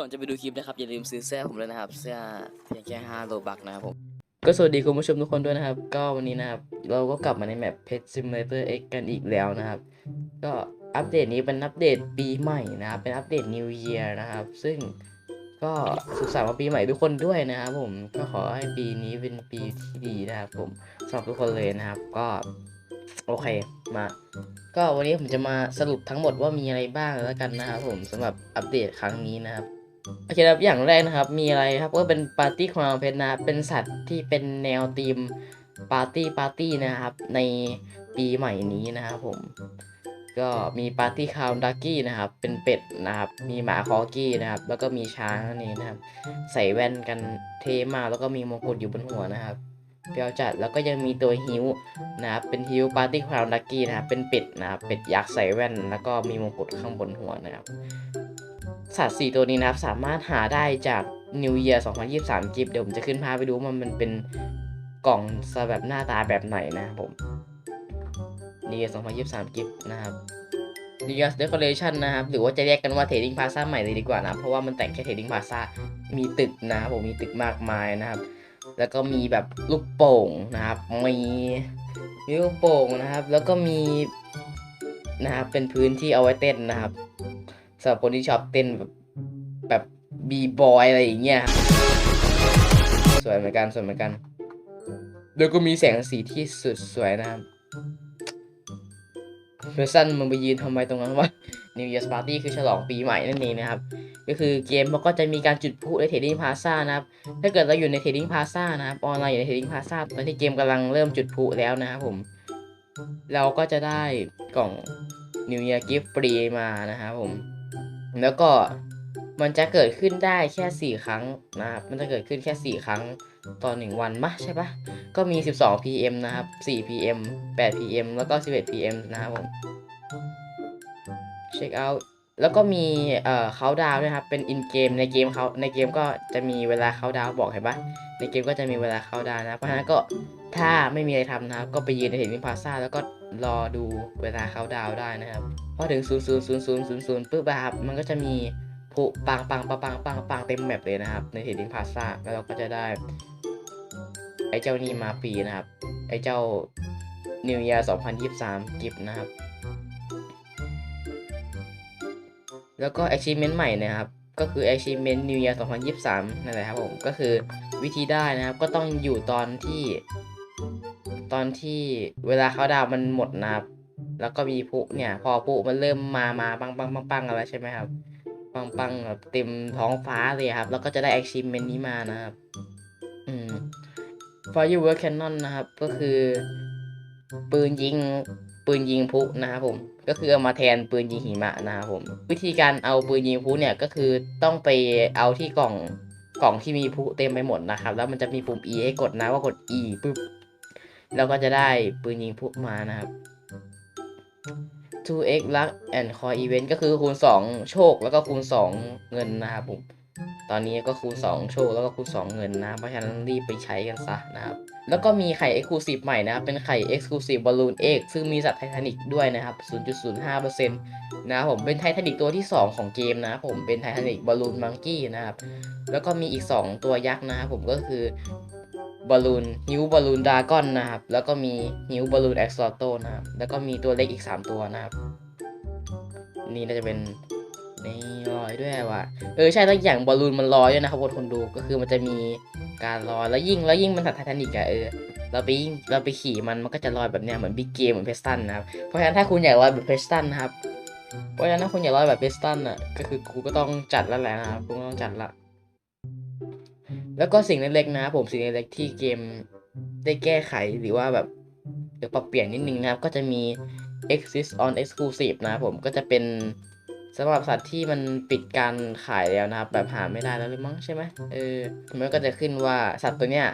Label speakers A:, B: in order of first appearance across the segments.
A: ก่อนจะไปดูคลิปนะครับอย่าลืมซื้อเสื้อผมเลยนะครับเสื้อเพียงแค่5โลบักนะครับผมก็สวัสดีคุณผู้ชมทุกคนด้วยนะครับ ก็วันนี้นะครับ เราก็กลับมาในแมป Pet Simulator X กันอีกแล้วนะครับ ก็อัปเดตนี้เป็นอัปเดตปีใหม่นะครับ เป็นอัปเดต New Year นะครับ ซึ่งก็สุขสันต์วันปีใหม่ทุกคนด้วยนะครับผมก็ขอให้ปีนี้เป็นปีที่ดีนะครับผมสำหรับทุกคนเลยนะครับ ก็โอเคมา ก็วันนี้ผมจะมาสรุปทั้งหมดว่ามีอะไรบ้างแล้วกันนะครับผมสำหรับอัปเดตครั้งนี้นะครับ โอเคครับอย่างแรกนะครับ มีอะไรครับก็เป็นปาร์ตี้ของเพชรนะเป็นสัตว์ที่เป็นแนวธีมปาร์ตี้ปาร์ตี้นะครับ ในปีใหม่นี้นะครับผม ก็มีปาร์ตี้คาวดักกี้นะครับ เป็นเป็ดนะครับ มีหมาคอกี้นะครับ แล้วก็มีช้างนั่นเองนะครับ ใส่แว่นกันเทมากแล้วก็มีมงกุฎอยู่บนหัวนะครับเปียวจัดแล้วก็ยังมีตัวฮิวนะครับเป็นฮิวปาร์ตี้คาวดักกี้นะครับเป็นเป็ดนะครับเป็ดยักษ์ใส่แว่น แล้วก็มีมงกุฎข้างบนหัวนะครับ สัตว์สี่ตัวนี้นะครับ สามารถหาได้จาก New Year 2023กิฟเดี๋ยวผมจะขึ้นภาพไปดูว่ามันเป็นกล่องแบบหน้าตาแบบไหนนะครับผม New Year 2023กิฟนะครับ New Year Decoration นะครับ หรือว่าจะเรียกกันว่า Trading Plaza ใหม่เลยดีกว่านะเพราะว่ามันแต่งแค่ Trading Plaza มีตึกนะครับผมมีตึกมากมายนะครับ แล้วก็มีแบบลูกโป่งนะครับมีมีลูกโป่งนะครับ แล้วก็มีนะครับเป็นพื้นที่เอาไว้เต้นนะครับ สำหรับคนที่ชอบเต้นแบบแบบบีบอยอะไรอย่างเงี้ยสวยเหมือนกันสวยเหมือนกัน แล้วก็มีแสงสีที่สุดสวยนะครับเพสันมึงไปยืนทำไมตรงนั้นวะ New Year's Party คือฉลองปีใหม่นั่นเองนะครับ ก็คือเกมมันก็จะมีการจุดพลุใน Trading Plaza นะครับ ถ้าเกิดเราอยู่ใน Trading Plaza นะครับ ออนไลน์อยู่ใน Trading Plaza ตอนที่เกมกำลังเริ่มจุดพลุแล้วนะครับผม เราก็จะได้กล่อง New Year Gift ฟรีมานะครับผม แล้วก็มันจะเกิดขึ้นได้แค่สี่ครั้งนะครับ มันจะเกิดขึ้นแค่สี่ครั้งต่อหนึ่งวันมะใช่ปะก็มี 12 pm นะครับ 4 pm 8 pm แล้วก็ 11 pm นะครับผมเช็คเอาท์ แล้วก็มีเอ่อเขาดาวนะครับ เป็นอินเกมในเกมเขาในเกมก็จะมีเวลาเขาดาวบอกเห็นปะในเกมก็จะมีเวลาเขาดาวนะ เพราะฉะนั้นก็ถ้าไม่มีอะไรทำนะครับ ก็ไปยืนในเห็นนิพาซ่าแล้วก็รอดูเวลาเขาดาวได้นะครับ พอถึง 0 0 0 0 0 0ปุ๊บอะครับ มันก็จะมีผุปังปังปังปังปังปังเต็มแมปเลยนะครับ ในเทดดิ้งพาซ่าแล้วเราก็จะได้ไอ้เจ้านี่มาฟรีนะครับ ไอ้เจ้า New Year 2023 กิฟต์นะครับ แล้วก็ achievement ใหม่นะครับ ก็คือ achievement New Year 2023 นั่นแหละครับผม ก็คือวิธีได้นะครับ ก็ต้องอยู่ตอนที่ ตอนที่เวลาเขาดาวมันหมดนะครับ แล้วก็มีพุเนี่ย พอพุมันเริ่มมามาปังปังปังปังกันแล้วใช่ไหมครับ ปังปังแบบเต็มท้องฟ้าเลยครับ แล้วก็จะได้ achievement นี้มานะครับ อืม firework cannon นะครับ ก็คือปืนยิง ปืนยิงพุนะครับผมก็คือเอามาแทนปืนยิงหิมะนะครับผม วิธีการเอาปืนยิงพุเนี่ยก็คือต้องไปเอาที่กล่องกล่องที่มีพุเต็มไปหมดนะครับ แล้วมันจะมีปุ่ม E ให้กดนะว่ากด E ปุ๊บแล้วก็จะได้ปืนยิงพุมานะครับ 2x luck and core event ก็คือคูณ 2 โชคแล้วก็คูณ 2 เงินนะครับผม ตอนนี้ก็คูณ2โชคแล้วก็คูณ2เงินนะ เพราะฉะนั้นรีบไปใช้กันซะนะครับ แล้วก็มีไข่ Exclusive ใหม่นะครับ เป็นไข่ Exclusive Balloon Egg ซึ่งมีสัตว์ไททานิกด้วยนะครับ 0.05%นะครับผมเป็นไททานิกตัวที่ 2 ของเกมนะครับผมเป็นไททานิกบอลลูนมังกี้นะครับ แล้วก็มีอีก 2 ตัวยักษ์นะครับผมก็คือบอลลูนฮิวบอลลูนดากอนนะครับ แล้วก็มีฮิวบอลลูนเอ็กซ์โตนะครับ แล้วก็มีตัวเล็กอีก 3 ตัวนะครับ นี่น่าจะเป็น นี่ลอยด้วยว่ะเออใช่แล้วอย่างบอลลูนมันลอยด้วยนะครับคนดูก็คือมันจะมีการลอยแล้วยิ่งแล้วยิ่งมันสัตว์ไททานิกอะเออเราไปยิ่งเราไปขี่มันมันก็จะลอยแบบเนี้ยเหมือนบิ๊กเกมเหมือนเพสตันนะครับเพราะฉะนั้นถ้าคุณอยากลอยแบบเพสตันนะครับเพราะฉะนั้นถ้าคุณอยากลอยแบบเพสตันอะก็คือกูก็ต้องจัดแล้วแหละนะครับกูก็ต้องจัดละแล้วก็สิ่งเล็กๆนะครับผมสิ่งเล็กๆที่เกมได้แก้ไขหรือว่าแบบเดี๋ยวปรับเปลี่ยนนิดนึงนะครับก็จะมี exist on exclusive นะผมก็จะเป็น สำหรับสัตว์ที่มันปิดการขายแล้วนะครับ แบบหาไม่ได้แล้วหรือมั้งใช่ไหมเออมันก็จะขึ้นว่าสัตว์ตัวเนี้ย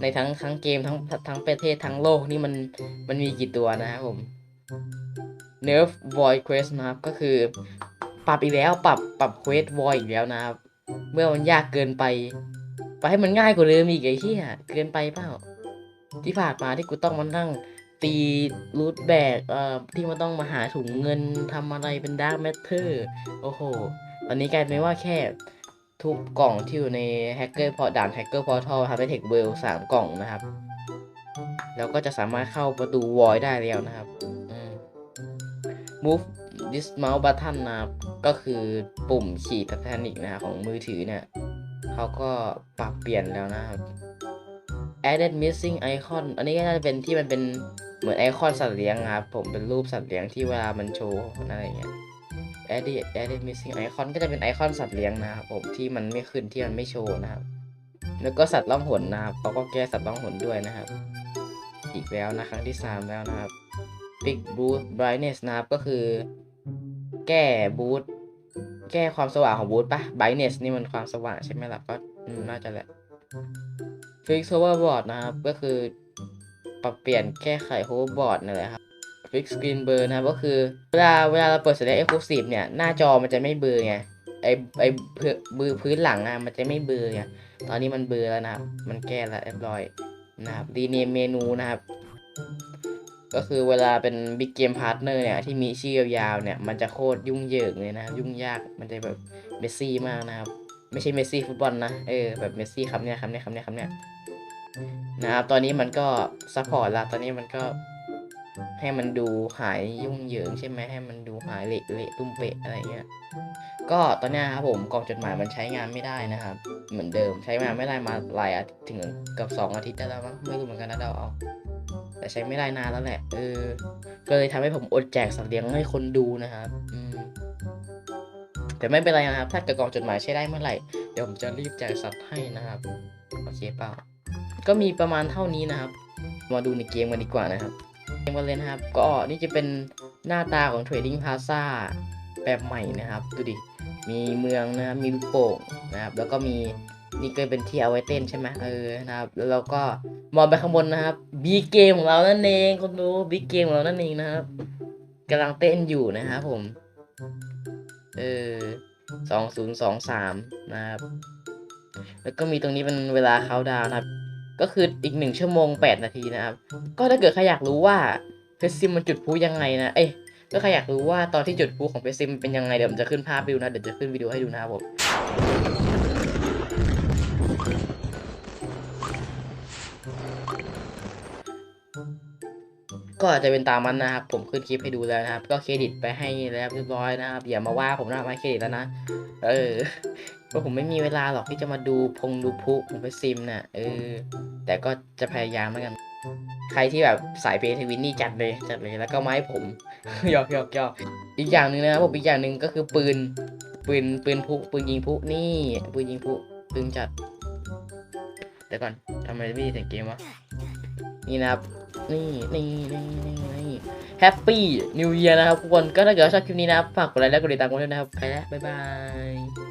A: ในทั้งทั้งเกมทั้งทั้งประเทศทั้งโลกนี่มันมันมีกี่ตัวนะครับผม nerf void quest นะครับก็คือ ปรับอีกแล้วปรับปรับ quest void อีกแล้วนะครับ เมื่อมันยากเกินไปไปให้มันง่ายกว่าเดิมอีกไอ้เหี้ยเกินไปเปล่าที่ผ่านมาที่กูต้องมานั่ง ตีรูทแบกเอ่อที่มันต้องมาหาถุงเงินทำอะไรเป็นดาร์กแมทเทอร์โอ้โห ตอนนี้กลายเป็นว่าแค่ทุบกล่องที่อยู่ในแฮกเกอร์พอด่านแฮกเกอร์พอทัลทำให้เทคเวลสามกล่องนะครับ แล้วก็จะสามารถเข้าประตูวอยได้แล้วนะครับม move this mouse button นะครับ ก็คือปุ่มขี่ไททานิกนะครับของมือถือเนี่ยเขาก็ปรับเปลี่ยนแล้วนะครับ added missing icon อันนี้ก็น่าจะเป็นที่มันเป็น เหมือนไอคอนสัตว์เลี้ยงนะครับ ผมเป็นรูปสัตว์เลี้ยงที่เวลามันโชว์อะไรเงี้ย added added missing icon ก็จะเป็นไอคอนสัตว์เลี้ยงนะครับผมที่มันไม่ขึ้นที่มันไม่โชว์นะครับ แล้วก็สัตว์ล่องหนนะครับเขาก็แก้สัตว์ล่องหนด้วยนะครับ อีกแล้วนะครั้งที่สามแล้วนะครับ Big Boost Brightness นะครับก็คือ แก้บูตแก้ความสว่างของบูตปะ Brightness นี่มันความสว่างใช่ไหมล่ะก็น่าจะแหละ Fix overboard นะครับก็คือ ปรับเปลี่ยนแก้ไข Hoverboard นั่นแหละครับ Fix Screen Blur นะครับก็คือเวลาเวลาเราเปิด Select Exclusive เนี่ยหน้าจอมันจะไม่เบลอไงไอไอพื้นมือพื้นหลังอะมันจะไม่เบลอไงตอนนี้มันเบลอแล้วนะครับ มันแก้แล้วเรียบร้อยนะครับ Rename เมนูนะครับ ก็คือเวลาเป็น Big Game Partner เนี่ยที่มีชื่อยาวๆเนี่ยมันจะโคตรยุ่งเหยิงเลยนะครับยุ่งยากมันจะแบบเมสซี่มากนะครับ ไม่ใช่เมสซี่ฟุตบอลนะเออแบบเมสซี่คำเนี้ยคำเนี้ยคำเนี้ยคำเนี้ย นะครับ ตอนนี้มันก็ซัพพอร์ตละ ตอนนี้มันก็ให้มันดูหายยุ่งเหยิงใช่ไหมให้มันดูหายเละเละตุ้มเปะอะไรเงี้ย ก็ตอนนี้ครับผมกล่องจดหมายมันใช้งานไม่ได้นะครับ เหมือนเดิมใช้งานไม่ได้มาหลายอาทิตย์ถึงกับสองอาทิตย์ได้แล้วมั้งไม่รู้เหมือนกันนะเดาเอา แต่ใช้ไม่ได้นานแล้วแหละเออก็เลยทำให้ผมอดแจกสัตว์เลี้ยงให้คนดูนะครับอืมแต่ไม่เป็นไรนะครับ ถ้าเกิดกล่องจดหมายใช้ได้เมื่อไหร่เดี๋ยวผมจะรีบแจกสัตว์ให้นะครับโอเคเปล่า ก็มีประมาณเท่านี้นะครับ มาดูในเกมกันดีกว่านะครับ เกมกันเลยนะครับ ก็นี่จะเป็นหน้าตาของ Trading Plaza แบบใหม่นะครับ ดูดิ มีเมืองนะครับ มีลูกโป่งนะครับ แล้วก็มีนี่ก็เป็นที่เอาไว้เต้นใช่ไหมเออนะครับ แล้วเราก็มองไปข้างบนนะครับบีเกมของเรานั่นเองคุณดูบีเกมของเรานั่นเองนะครับกำลังเต้นอยู่นะครับผม เออสองศูนย์สองสามนะครับ แล้วก็มีตรงนี้เป็นเวลาเขาดาวน์นะครับ ก็คืออีกหนึ่งชั่วโมงแปดนาทีนะครับ ก็ถ้าเกิดใครอยากรู้ว่าเพชรซิมมันจุดพลุยังไงนะเอ้ยถ้าใครอยากรู้ว่าตอนที่จุดพลุของเพชรซิมเป็นยังไงเดี๋ยวผมจะขึ้นภาพให้ดูนะเดี๋ยวจะขึ้นวิดีโอให้ดูนะครับผมก็อาจจะเป็นตามมันนะครับ ผมขึ้นคลิปให้ดูแล้วนะครับ ก็เครดิตไปให้แล้วเรียบร้อยนะครับอย่ามาว่าผมนะไม่เครดิตแล้วนะ เออ เพราะผมไม่มีเวลาหรอกที่จะมาดูพงดูพุผมไปซิมน่ะเออ แต่ก็จะพยายามเหมือนกัน ใครที่แบบสายเพย์ทวินนี่จัดเลยจัดเลยแล้วก็ไม้ผมหยอกหยอกหยอกอีกอย่างหนึ่งนะครับผมอีกอย่างหนึ่งก็คือปืน ปืนปืนพุปืนยิงพุนี่ ปืนยิงพุตึงจัดเดี๋ยวก่อนทำไมไม่มีเสียงเกมวะนี่นะครับนี่นี่นี่นี่นี่แฮปปี้นิวเยียร์นะครับทุกคนก็ถ้าเกิดชอบคลิปนี้นะครับฝากกดไลค์และกดติดตามกันด้วยนะครับไปแล้วบ๊ายบาย